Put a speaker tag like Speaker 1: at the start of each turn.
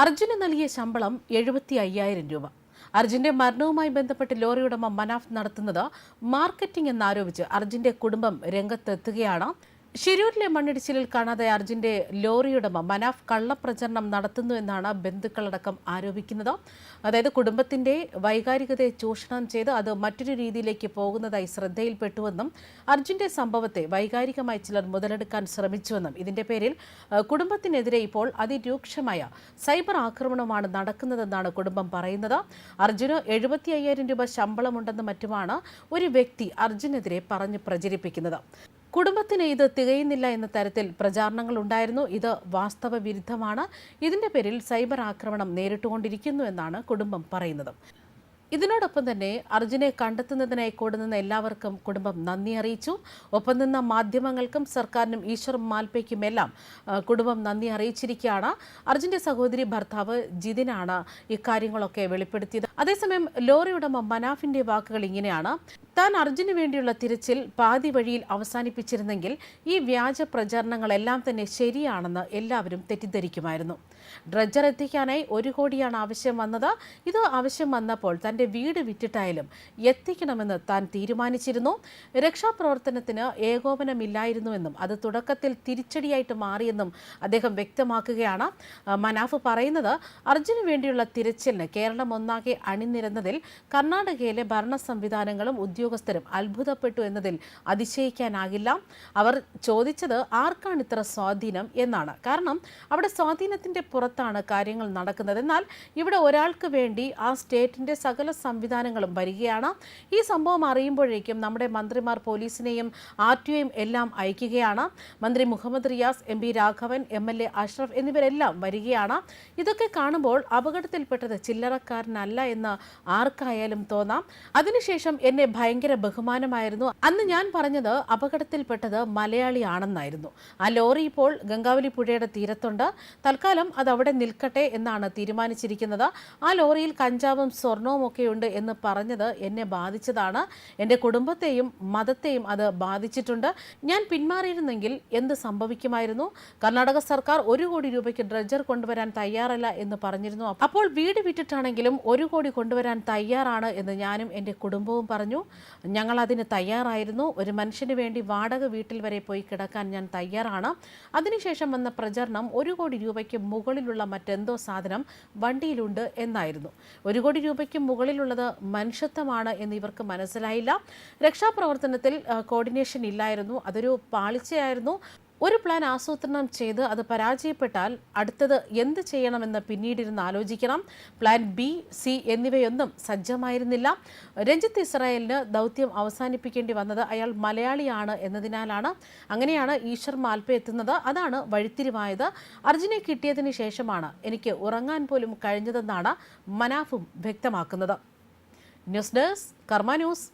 Speaker 1: അർജുന് നൽകിയ ശമ്പളം എഴുപത്തി അയ്യായിരം രൂപ അർജുന്റെ മരണവുമായി ബന്ധപ്പെട്ട് ലോറിയുടമ മനാഫ് നടത്തുന്നത് മാർക്കറ്റിംഗ് എന്നാരോപിച്ച് അർജുന്റെ കുടുംബം രംഗത്തെത്തുകയാണ് ശിരൂരിലെ മണ്ണിടിച്ചിലിൽ കാണാതെ അർജുന്റെ ലോറിയുടമ മനാഫ് കള്ളപ്രചരണം നടത്തുന്നു എന്നാണ് ബന്ധുക്കളടക്കം ആരോപിക്കുന്നത് അതായത് കുടുംബത്തിന്റെ വൈകാരികതയെ ചൂഷണം ചെയ്ത് അത് മറ്റൊരു രീതിയിലേക്ക് പോകുന്നതായി ശ്രദ്ധയിൽപ്പെട്ടുവെന്നും അർജുന്റെ സംഭവത്തെ വൈകാരികമായി ചിലർ മുതലെടുക്കാൻ ശ്രമിച്ചുവെന്നും ഇതിന്റെ പേരിൽ കുടുംബത്തിനെതിരെ ഇപ്പോൾ അതിരൂക്ഷമായ സൈബർ ആക്രമണമാണ് നടക്കുന്നതെന്നാണ് കുടുംബം പറയുന്നത് അർജുന് എഴുപത്തി അയ്യായിരം രൂപ ശമ്പളമുണ്ടെന്ന് മറ്റുമാണ് ഒരു വ്യക്തി അർജുനെതിരെ പറഞ്ഞു പ്രചരിപ്പിക്കുന്നത് കുടുംബത്തിന് ഇത് തികയുന്നില്ല എന്ന തരത്തിൽ പ്രചാരണങ്ങൾ ഉണ്ടായിരുന്നു ഇത് വാസ്തവ വിരുദ്ധമാണ് ഇതിന്റെ പേരിൽ സൈബർ ആക്രമണം നേരിട്ടുകൊണ്ടിരിക്കുന്നു എന്നാണ് കുടുംബം പറയുന്നത് ഇതിനോടൊപ്പം തന്നെ അർജുനെ കണ്ടെത്തുന്നതിനായി കൂടുന്ന എല്ലാവർക്കും കുടുംബം നന്ദി അറിയിച്ചു ഒപ്പം നിന്ന മാധ്യമങ്ങൾക്കും സർക്കാരിനും ഈശ്വർ മാൽപ്പയ്ക്കുമെല്ലാം കുടുംബം നന്ദി അറിയിച്ചിരിക്കുകയാണ് അർജുന്റെ സഹോദരി ഭർത്താവ് ജിതിനാണ് ഇക്കാര്യങ്ങളൊക്കെ വെളിപ്പെടുത്തിയത് അതേസമയം ലോറി ഉടമ മനാഫിന്റെ വാക്കുകൾ ഇങ്ങനെയാണ് താൻ അർജുന് വേണ്ടിയുള്ള തിരച്ചിൽ പാതി വഴിയിൽ അവസാനിപ്പിച്ചിരുന്നെങ്കിൽ ഈ വ്യാജ പ്രചരണങ്ങളെല്ലാം തന്നെ ശരിയാണെന്ന് എല്ലാവരും തെറ്റിദ്ധരിക്കുമായിരുന്നു ഡ്രജർ എത്തിക്കാനായി ഒരു കോടിയാണ് ആവശ്യം വന്നത് ഇത് ആവശ്യം വന്നപ്പോൾ തൻ്റെ തന്റെ വീട് വിറ്റിട്ടായാലും എത്തിക്കണമെന്ന് താൻ തീരുമാനിച്ചിരുന്നു രക്ഷാപ്രവർത്തനത്തിന് ഏകോപനമില്ലായിരുന്നുവെന്നും അത് തുടക്കത്തിൽ തിരിച്ചടിയായിട്ട് മാറിയെന്നും അദ്ദേഹം വ്യക്തമാക്കുകയാണ് മനാഫ് പറയുന്നത് അർജുന് വേണ്ടിയുള്ള തിരച്ചിലിന് കേരളം ഒന്നാകെ അണിനിരന്നതിൽ കർണാടകയിലെ ഭരണ സംവിധാനങ്ങളും ഉദ്യോഗസ്ഥരും അത്ഭുതപ്പെട്ടു എന്നതിൽ അതിശയിക്കാനാകില്ല അവർ ചോദിച്ചത് ആർക്കാണ് ഇത്ര സ്വാധീനം എന്നാണ് കാരണം അവിടെ സ്വാധീനത്തിൻ്റെ പുറത്താണ് കാര്യങ്ങൾ നടക്കുന്നത് എന്നാൽ ഇവിടെ ഒരാൾക്ക് വേണ്ടി ആ സ്റ്റേറ്റിൻ്റെ സകല പല സംവിധാനങ്ങളും വരികയാണ് ഈ സംഭവം അറിയുമ്പോഴേക്കും നമ്മുടെ മന്ത്രിമാർ പോലീസിനെയും ആർ ടി ഒയും എല്ലാം അയക്കുകയാണ് മന്ത്രി Muhammad Riyas M P Raghavan M L A Ashraf എന്നിവരെല്ലാം വരികയാണ് ഇതൊക്കെ കാണുമ്പോൾ അപകടത്തിൽപ്പെട്ടത് ചില്ലറക്കാരനല്ല എന്ന് ആർക്കായാലും തോന്നാം അതിനുശേഷം എന്നെ ഭയങ്കര ബഹുമാനമായിരുന്നു അന്ന് ഞാൻ പറഞ്ഞത് അപകടത്തിൽപ്പെട്ടത് മലയാളിയാണെന്നായിരുന്നു ആ ലോറി ഇപ്പോൾ ഗംഗാവലി പുഴയുടെ തീരത്തുണ്ട് തൽക്കാലം അത് അവിടെ നിൽക്കട്ടെ എന്നാണ് തീരുമാനിച്ചിരിക്കുന്നത് ആ ലോറിയിൽ കഞ്ചാവും സ്വർണവും ഒക്കെ ഒക്കെയുണ്ട് എന്ന് പറഞ്ഞത് എന്നെ ബാധിച്ചതാണ് എൻ്റെ കുടുംബത്തെയും മതത്തെയും അത് ബാധിച്ചിട്ടുണ്ട് ഞാൻ പിന്മാറിയിരുന്നെങ്കിൽ എന്ത് സംഭവിക്കുമായിരുന്നു കർണാടക സർക്കാർ ഒരു കോടി രൂപയ്ക്ക് ഡ്രഡ്ജർ കൊണ്ടുവരാൻ തയ്യാറല്ല എന്ന് പറഞ്ഞിരുന്നു അപ്പോൾ വീട് വിറ്റിട്ടാണെങ്കിലും ഒരു കോടി കൊണ്ടുവരാൻ തയ്യാറാണ് എന്ന് ഞാനും എൻ്റെ കുടുംബവും പറഞ്ഞു ഞങ്ങൾ അതിന് തയ്യാറായിരുന്നു ഒരു മനുഷ്യന് വേണ്ടി വാടക വീട്ടിൽ വരെ പോയി കിടക്കാൻ ഞാൻ തയ്യാറാണ് അതിനുശേഷം വന്ന പ്രചരണം ഒരു കോടി രൂപയ്ക്ക് മുകളിലുള്ള മറ്റെന്തോ സാധനം വണ്ടിയിലുണ്ട് എന്നായിരുന്നു ഒരു കോടി രൂപയ്ക്ക് മുകളിൽ ഉള്ളത് മനുഷ്യത്വമാണ് എന്ന് ഇവർക്ക് മനസ്സിലായില്ല രക്ഷാപ്രവർത്തനത്തിൽ കോർഡിനേഷൻ ഇല്ലായിരുന്നു അതൊരു പാളിച്ചയായിരുന്നു ഒരു പ്ലാൻ ആസൂത്രണം ചെയ്ത് അത് പരാജയപ്പെട്ടാൽ അടുത്തത് എന്ത് ചെയ്യണമെന്ന് പിന്നീടിരുന്ന് ആലോചിക്കണം പ്ലാൻ ബി സി എന്നിവയൊന്നും സജ്ജമായിരുന്നില്ല രഞ്ജിത്ത് ഇസ്രായേലിന് ദൗത്യം അവസാനിപ്പിക്കേണ്ടി വന്നത് അയാൾ മലയാളിയാണ് എന്നതിനാലാണ് അങ്ങനെയാണ് ഈശ്വർ മാൽപ്പ എത്തുന്നത് അതാണ് വഴിത്തിരിവായത് അർജുനെ കിട്ടിയതിന് ശേഷമാണ് എനിക്ക് ഉറങ്ങാൻ പോലും കഴിഞ്ഞതെന്നാണ് മനാഫും വ്യക്തമാക്കുന്നത് ന്യൂസ് ഡെസ്ക് കർമ്മ ന്യൂസ്